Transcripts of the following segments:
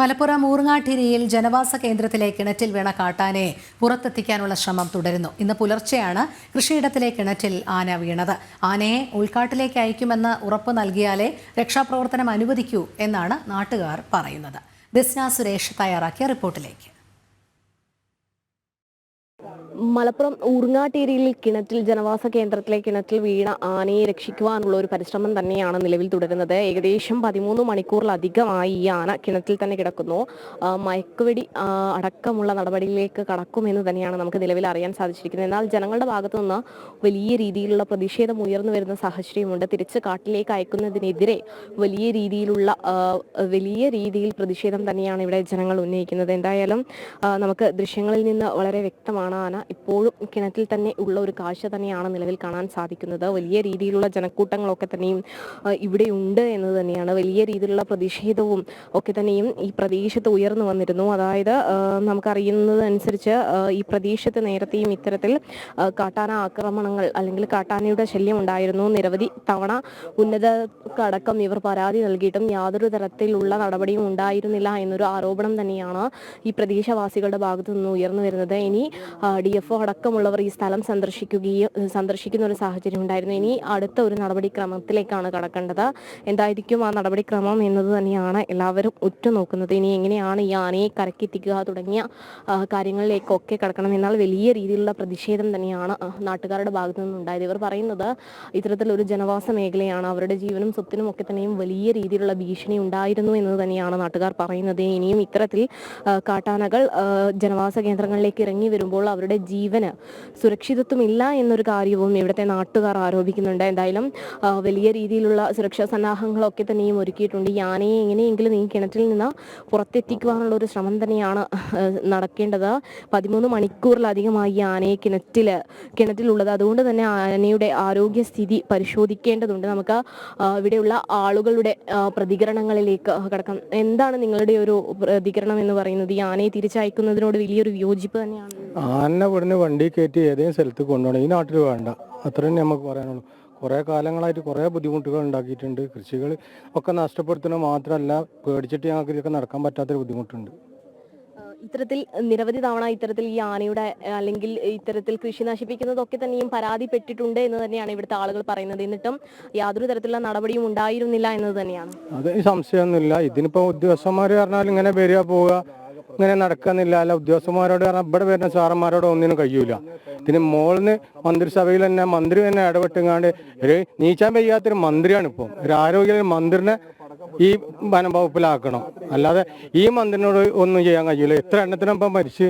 മലപ്പുറം ഊർങ്ങാട്ടിരിയിൽ ജനവാസ കേന്ദ്രത്തിലെ കിണറ്റിൽ വീണ കാട്ടാനെ പുറത്തെത്തിക്കാനുള്ള ശ്രമം തുടരുന്നു. ഇന്ന് പുലർച്ചെയാണ് കൃഷിയിടത്തിലെ കിണറ്റിൽ ആന വീണത്. ആനയെ ഉൾക്കാട്ടിലേക്ക് അയക്കുമെന്ന് ഉറപ്പ് നൽകിയാലേ രക്ഷാപ്രവർത്തനം അനുവദിക്കൂ എന്നാണ് നാട്ടുകാർ പറയുന്നത്. ബിസ്ന സുരേഷ് തയ്യാറാക്കിയ റിപ്പോർട്ടിലേക്ക്. മലപ്പുറം ഊർങ്ങാട്ടേരിയിൽ കിണറ്റിൽ ജനവാസ കേന്ദ്രത്തിലെ കിണറ്റിൽ വീണ ആനയെ രക്ഷിക്കുവാനുള്ള ഒരു പരിശ്രമം തന്നെയാണ് നിലവിൽ തുടരുന്നത്. ഏകദേശം പതിമൂന്ന് മണിക്കൂറിലധികമായി ഈ ആന കിണറ്റിൽ തന്നെ കിടക്കുന്നു. മയക്കുവെടി അടക്കമുള്ള നടപടിയിലേക്ക് കടക്കുമെന്ന് തന്നെയാണ് നമുക്ക് നിലവിൽ അറിയാൻ സാധിച്ചിരിക്കുന്നത്. എന്നാൽ ജനങ്ങളുടെ ഭാഗത്തു നിന്ന് വലിയ രീതിയിലുള്ള പ്രതിഷേധം ഉയർന്നു വരുന്ന സാഹചര്യമുണ്ട്. തിരിച്ച് കാട്ടിലേക്ക് അയക്കുന്നതിനെതിരെ വലിയ രീതിയിലുള്ള വലിയ രീതിയിൽ പ്രതിഷേധം തന്നെയാണ് ഇവിടെ ജനങ്ങൾ ഉന്നയിക്കുന്നത്. എന്തായാലും നമുക്ക് ദൃശ്യങ്ങളിൽ നിന്ന് വളരെ വ്യക്തമാണ് ആന ഇപ്പോഴും കിണറ്റിൽ തന്നെ ഉള്ള ഒരു കാഴ്ച തന്നെയാണ് നിലവിൽ കാണാൻ സാധിക്കുന്നത്. വലിയ രീതിയിലുള്ള ജനക്കൂട്ടങ്ങളൊക്കെ തന്നെയും ഇവിടെ ഉണ്ട് എന്ന് തന്നെയാണ് വലിയ രീതിയിലുള്ള പ്രതിഷേധവും ഒക്കെ തന്നെയും ഈ പ്രദേശത്ത് ഉയർന്നു വന്നിരുന്നു. അതായത് നമുക്കറിയുന്നത് അനുസരിച്ച് ഈ പ്രദേശത്ത് നേരത്തെയും ഇത്തരത്തിൽ കാട്ടാന ആക്രമണങ്ങൾ അല്ലെങ്കിൽ കാട്ടാനയുടെ ശല്യം ഉണ്ടായിരുന്നു. നിരവധി തവണ ഉന്നതക്കടക്കം ഇവർ പരാതി നൽകിയിട്ടും യാതൊരു തരത്തിലുള്ള നടപടിയും ഉണ്ടായിരുന്നില്ല എന്നൊരു ആരോപണം തന്നെയാണ് ഈ പ്രദേശവാസികളുടെ ഭാഗത്തു നിന്ന് ഉയർന്നു വരുന്നത്. ഇനി ഡി എഫ് ഒ അടക്കമുള്ളവർ ഈ സ്ഥലം സന്ദർശിക്കുകയും സന്ദർശിക്കുന്ന ഒരു സാഹചര്യം ഉണ്ടായിരുന്നു. ഇനി അടുത്ത ഒരു നടപടിക്രമത്തിലേക്കാണ് കടക്കേണ്ടത്. എന്തായിരിക്കും ആ നടപടിക്രമം എന്നത് തന്നെയാണ് എല്ലാവരും ഉറ്റുനോക്കുന്നത്. ഇനി എങ്ങനെയാണ് ഈ ആനയെ കരക്കെത്തിക്കുക തുടങ്ങിയ കാര്യങ്ങളിലേക്കൊക്കെ കടക്കണം എന്നാൽ വലിയ രീതിയിലുള്ള പ്രതിഷേധം തന്നെയാണ് നാട്ടുകാരുടെ ഭാഗത്തു നിന്നുണ്ടായത്. ഇവർ പറയുന്നത് ഇത്തരത്തിലൊരു ജനവാസ മേഖലയാണ്. അവരുടെ ജീവനും സ്വത്തിനും ഒക്കെ തന്നെയും വലിയ രീതിയിലുള്ള ഭീഷണി ഉണ്ടായിരുന്നു എന്ന് തന്നെയാണ് നാട്ടുകാർ പറയുന്നത്. ഇനിയും ഇത്തരത്തിൽ കാട്ടാനകൾ ജനവാസ കേന്ദ്രങ്ങളിലേക്ക് ഇറങ്ങി വരുമ്പോൾ അവരുടെ ജീവന് സുരക്ഷിതത്വമില്ല എന്നൊരു കാര്യവും ഇവിടുത്തെ നാട്ടുകാർ ആരോപിക്കുന്നുണ്ട്. എന്തായാലും വലിയ രീതിയിലുള്ള സുരക്ഷാ സന്നാഹങ്ങളൊക്കെ തന്നെയും ഒരുക്കിയിട്ടുണ്ട്. ഈ ആനയെ എങ്ങനെയെങ്കിലും ഈ കിണറ്റിൽ നിന്ന് പുറത്തെത്തിക്കുവാനുള്ള ഒരു ശ്രമം തന്നെയാണ് നടക്കേണ്ടത്. പതിമൂന്ന് മണിക്കൂറിലധികമായി ആനയെ കിണറ്റിൽ കിണറ്റിലുള്ളത്. അതുകൊണ്ട് തന്നെ ആനയുടെ ആരോഗ്യസ്ഥിതി പരിശോധിക്കേണ്ടതുണ്ട്. നമുക്ക് ഇവിടെയുള്ള ആളുകളുടെ പ്രതികരണങ്ങളിലേക്ക് കടക്കാം. എന്താണ് നിങ്ങളുടെ ഒരു പ്രതികരണം എന്ന് പറയുന്നത്? ഈ ആനയെ തിരിച്ചയക്കുന്നതിനോട് വലിയൊരു വിയോജിപ്പ് തന്നെയാണ് ആന ഇവിടുന്ന് വണ്ടി കയറ്റി ഏതെങ്കിലും സ്ഥലത്ത് കൊണ്ടുപോകണം. ഈ നാട്ടിൽ വേണ്ട. അത്ര തന്നെ നമുക്ക് പറയാനുള്ളൂ. കുറേ കാലങ്ങളായിട്ട് കുറേ ബുദ്ധിമുട്ടുകൾ ഉണ്ടാക്കിയിട്ടുണ്ട്. കൃഷികൾ ഒക്കെ നഷ്ടപ്പെടുത്തുന്നത് മാത്രമല്ല പേടിച്ചിട്ട് ഞങ്ങൾക്ക് ഇതൊക്കെ നടക്കാൻ പറ്റാത്തൊരു ബുദ്ധിമുട്ടുണ്ട്. ഇത്തരത്തിൽ നിരവധി തവണ ഇത്തരത്തിൽ ഈ ആനയുടെ അല്ലെങ്കിൽ ഇത്തരത്തിൽ കൃഷി നശിപ്പിക്കുന്നതൊക്കെ തന്നെയും പരാതിപ്പെട്ടിട്ടുണ്ട് എന്ന് തന്നെയാണ് ഇവിടുത്തെ ആളുകൾ പറയുന്നത്. എന്നിട്ടും യാതൊരു തരത്തിലുള്ള നടപടിയും ഉണ്ടായിരുന്നില്ല എന്നത് തന്നെയാണ്. അത് സംശയമൊന്നുമില്ല. ഇതിനിപ്പോ ഉദ്യോഗസ്ഥന്മാർ പറഞ്ഞാൽ ഇങ്ങനെ വരിക പോവുക. ഇങ്ങനെ നടക്കുന്നില്ല. അല്ല ഉദ്യോഗസ്ഥന്മാരോട് കാരണം ഇവിടെ വരുന്ന സാറന്മാരോട് ഒന്നിനും കഴിയൂല. പിന്നെ മോളിന്ന് മന്ത്രിസഭയിൽ തന്നെ മന്ത്രി തന്നെ ഇടപെട്ടുങ്ങാണ്ട് ഒരു നീച്ചാൻ വയ്യാത്തൊരു മന്ത്രിയാണ് ഇപ്പോൾ ഒരു ആരോഗ്യ മന്ത്രിനെ ഈ വനം വകുപ്പിലാക്കണം അല്ലാതെ ഈ മന്ത്രിനോട് ഒന്നും ചെയ്യാൻ കഴിയൂല. എത്ര എണ്ണത്തിനൊപ്പം മരിച്ച്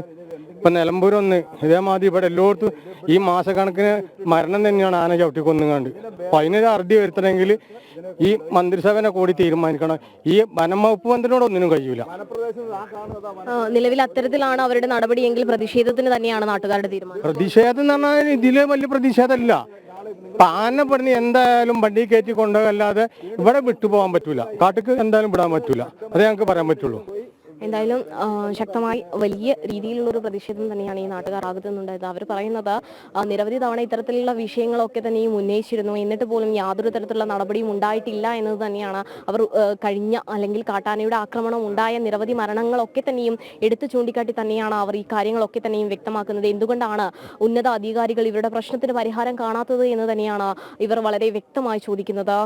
ഇപ്പൊ നിലമ്പൂരൊന്ന് ഇതേമാതിരി ഇവിടെ എല്ലായിടത്തും ഈ മാസക്കണക്കിന് മരണം തന്നെയാണ് ആന ചവിട്ടി കൊന്നുങ്ങാണ്ട് അപ്പൊ അതിനൊരു അറുതി വരുത്തണമെങ്കിൽ ഈ മന്ത്രിസഭനെ കൂടി തീരുമാനിക്കണം. ഈ വനം വകുപ്പ് മന്ത്രിനോട് ഒന്നിനും കഴിയൂല. നിലവിൽ അത്തരത്തിലാണ് അവരുടെ നടപടിയെങ്കിൽ പ്രതിഷേധത്തിന് തന്നെയാണ് നാട്ടുകാരുടെ തീരുമാനം. പ്രതിഷേധം എന്ന് പറഞ്ഞാൽ ഇതിലെ വലിയ പ്രതിഷേധമല്ല. ആന പറഞ്ഞ് എന്തായാലും വണ്ടി കയറ്റി കൊണ്ടുപോകല്ലാതെ ഇവിടെ വിട്ടുപോകാൻ പറ്റൂല. കാട്ടിക്ക് എന്തായാലും വിടാൻ പറ്റൂല. അതേ ഞങ്ങൾക്ക് പറയാൻ പറ്റുള്ളൂ. എന്തായാലും ശക്തമായി വലിയ രീതിയിലുള്ള ഒരു പ്രതിഷേധം തന്നെയാണ് ഈ നാട്ടുകാർ ആകുന്നുണ്ടായത് അവർ പറയുന്നത് നിരവധി തവണ ഇത്തരത്തിലുള്ള വിഷയങ്ങളൊക്കെ തന്നെയും ഉന്നയിച്ചിരുന്നു. എന്നിട്ട് പോലും യാതൊരു തരത്തിലുള്ള നടപടിയും ഉണ്ടായിട്ടില്ല എന്നത് തന്നെയാണ് അവർ കഴിഞ്ഞ അല്ലെങ്കിൽ കാട്ടാനയുടെ ആക്രമണം ഉണ്ടായ നിരവധി മരണങ്ങളൊക്കെ തന്നെയും എടുത്തു ചൂണ്ടിക്കാട്ടി തന്നെയാണ് അവർ ഈ കാര്യങ്ങളൊക്കെ തന്നെയും വ്യക്തമാക്കുന്നത്. എന്തുകൊണ്ടാണ് ഉന്നത അധികാരികൾ ഇവരുടെ പ്രശ്നത്തിന് പരിഹാരം കാണാത്തത് എന്ന് തന്നെയാണ് ഇവർ വളരെ വ്യക്തമായി ചോദിക്കുന്നത്.